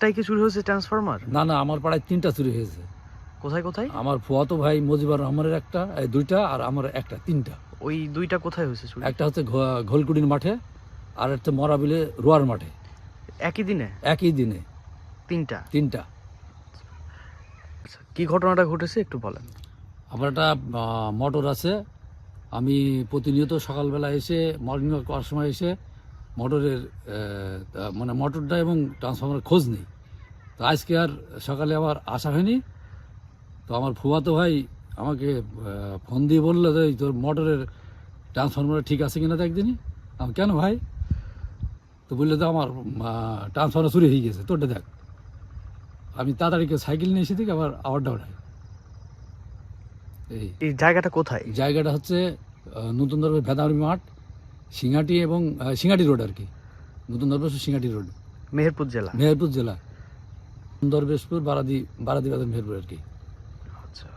কি চুরি হয়েছে ট্রান্সফরমার না না আমার পাড়ায় তিনটা চুরি হয়েছে। কোথায় কোথায়? আমার ফুয়াতো ভাই মজিবর রহমানের একটা এই দুইটা আর আমার একটা তিনটা। ওই দুইটা কোথায় হয়েছে চুরি? একটা হচ্ছে ঘ- ঘোলকুড়ির মাঠে আর একটা মরাবিলে রোয়ার মাঠে। একই দিনে? একই দিনে। তিনটা? তিনটা। আচ্ছা কি ঘটনাটা ঘটেছে একটু বলেন। আমার একটা আহ, মোটর আছে। আমি প্রতিনিয়ত সকালবেলা এসে মর্নিং ওয়াক করার সময় এসে মোটরের মানে মোটরটা এবং ট্রান্সফর্মারের খোঁজ নেই। তো আজকে আর সকালে আবার আসা হয়নি। তো আমার ফুয়াতো ভাই আমাকে ফোন দিয়ে বলল যে তোর মোটরের ট্রান্সফর্মার ঠিক আছে কিনা দেখ দিনই আমি কেন ভাই? তো বলল তো আমার ট্রান্সফর্মার চুরি হয়ে গেছে তোরটা দেখ। আমি তাড়াতাড়ি সাইকেল নিয়ে এসে থেকে আবার আবার ডাউটাই এই। এই জায়গাটা কোথায়? জায়গাটা হচ্ছে নতুন ধরনের ভেদাউরি মাঠ। সিঙ্গাটি এবং সিঙ্গাটি রোড আর কি। নতুন দরবেশপুর সিঙ্গাটি রোড। মেহেরপুর জেলা? মেহেরপুর জেলা। দরবেশপুর বারাদি বারাদি বাজার মেহেরপুর আর কি। আচ্ছা।